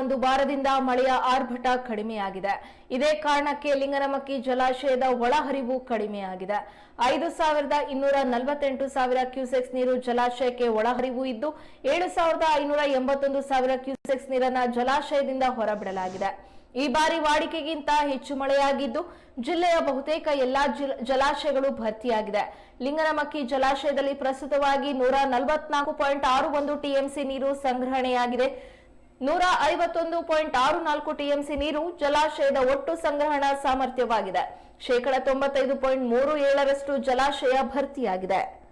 ಒಂದು ವಾರದಿಂದ ಮಳೆಯ ಆರ್ಭಟ ಕಡಿಮೆಯಾಗಿದೆ. ಇದೇ ಕಾರಣಕ್ಕೆ ಲಿಂಗನಮಕ್ಕಿ ಜಲಾಶಯದ ಒಳಹರಿವು ಕಡಿಮೆಯಾಗಿದೆ. ಐದು ಸಾವಿರದ ಇನ್ನೂರ ನಲವತ್ತೆಂಟು ಸಾವಿರ ಕ್ಯೂಸೆಕ್ಸ್ ನೀರು ಜಲಾಶಯಕ್ಕೆ ಒಳಹರಿವು ಇದ್ದು, ಏಳು ಸಾವಿರದ ಐನೂರ ಎಂಬತ್ತೊಂದು ಸಾವಿರ ಕ್ಯೂಸೆಕ್ಸ್ ನೀರನ್ನ ಜಲಾಶಯದಿಂದ ಹೊರಬಿಡಲಾಗಿದೆ. ಈ ಬಾರಿ ವಾಡಿಕೆಗಿಂತ ಹೆಚ್ಚು ಮಳೆಯಾಗಿದ್ದು, ಜಿಲ್ಲೆಯ ಬಹುತೇಕ ಎಲ್ಲಾ ಜಲಾಶಯಗಳು ಭರ್ತಿಯಾಗಿದೆ. ಲಿಂಗನಮಕ್ಕಿ ಜಲಾಶಯದಲ್ಲಿ ಪ್ರಸ್ತುತವಾಗಿ ನೂರ ನಲವತ್ನಾಲ್ಕು ಪಾಯಿಂಟ್ ಆರು ಒಂದು ಟಿಎಂಸಿ ನೀರು ಸಂಗ್ರಹಣೆಯಾಗಿದೆ. ನೂರ ಐವತ್ತೊಂದು ಪಾಯಿಂಟ್ ಆರು ನಾಲ್ಕು ಟಿಎಂಸಿ ನೀರು ಜಲಾಶಯದ ಒಟ್ಟು ಸಂಗ್ರಹಣಾ ಸಾಮರ್ಥ್ಯವಾಗಿದೆ. ಶೇಕಡ ತೊಂಬತ್ತೈದು ಪಾಯಿಂಟ್ ಮೂರು ಏಳರಷ್ಟು ಜಲಾಶಯ ಭರ್ತಿಯಾಗಿದೆ.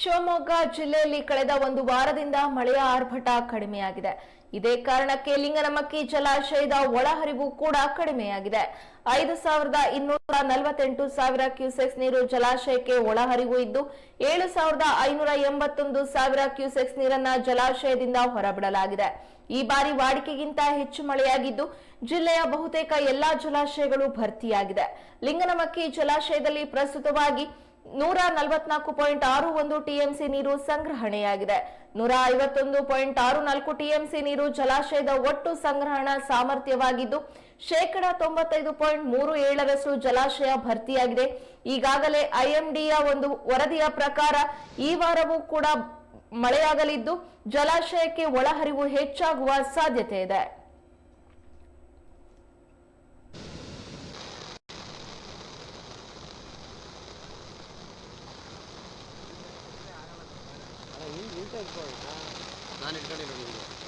ಶಿವಮೊಗ್ಗ ಜಿಲ್ಲೆಯಲ್ಲಿ ಕಳೆದ ಒಂದು ವಾರದಿಂದ ಮಳೆಯ ಆರ್ಭಟ ಕಡಿಮೆಯಾಗಿದೆ. ಇದೇ ಕಾರಣಕ್ಕೆ ಲಿಂಗನಮಕ್ಕಿ ಜಲಾಶಯದ ಒಳಹರಿವು ಕೂಡ ಕಡಿಮೆಯಾಗಿದೆ. ಐದು ಸಾವಿರದ ಇನ್ನೂರ ನಲವತ್ತೆಂಟು ಸಾವಿರ ಕ್ಯೂಸೆಕ್ಸ್ ನೀರು ಜಲಾಶಯಕ್ಕೆ ಒಳಹರಿವು ಇದ್ದು, ಏಳು ಸಾವಿರದ ಐನೂರ ಎಂಬತ್ತೊಂದು ಸಾವಿರ ಕ್ಯೂಸೆಕ್ಸ್ ನೀರನ್ನ ಜಲಾಶಯದಿಂದ ಹೊರಬಿಡಲಾಗಿದೆ. ಈ ಬಾರಿ ವಾಡಿಕೆಗಿಂತ ಹೆಚ್ಚು ಮಳೆಯಾಗಿದ್ದು, ಜಿಲ್ಲೆಯ ಬಹುತೇಕ ಎಲ್ಲಾ ಜಲಾಶಯಗಳು ಭರ್ತಿಯಾಗಿದೆ. ಲಿಂಗನಮಕ್ಕಿ ಜಲಾಶಯದಲ್ಲಿ ಪ್ರಸ್ತುತವಾಗಿ ನೂರ ನಲವತ್ನಾಲ್ಕು ಪಾಯಿಂಟ್ ಆರು ಒಂದು ಟಿಎಂಸಿ ನೀರು ಸಂಗ್ರಹಣೆಯಾಗಿದೆ. ನೂರ ಐವತ್ತೊಂದು ಪಾಯಿಂಟ್ ಆರು ನಾಲ್ಕು ಟಿಎಂಸಿ ನೀರು ಜಲಾಶಯದ ಒಟ್ಟು ಸಂಗ್ರಹಣಾ ಸಾಮರ್ಥ್ಯವಾಗಿದ್ದು, ಶೇಕಡ ತೊಂಬತ್ತೈದು ಪಾಯಿಂಟ್ ಮೂರು ಏಳರಷ್ಟು ಜಲಾಶಯ ಭರ್ತಿಯಾಗಿದೆ. ಈಗಾಗಲೇ ಐಎಂಡಿಯ ಒಂದು ವರದಿಯ ಪ್ರಕಾರ ಈ ವಾರವೂ ಕೂಡ ಮಳೆಯಾಗಲಿದ್ದು, ಜಲಾಶಯಕ್ಕೆ ಒಳಹರಿವು ಹೆಚ್ಚಾಗುವ ಸಾಧ್ಯತೆ ಇದೆ. ನಾನು ಇಟ್ಕೊಂಡಿದ್ದೀನಿ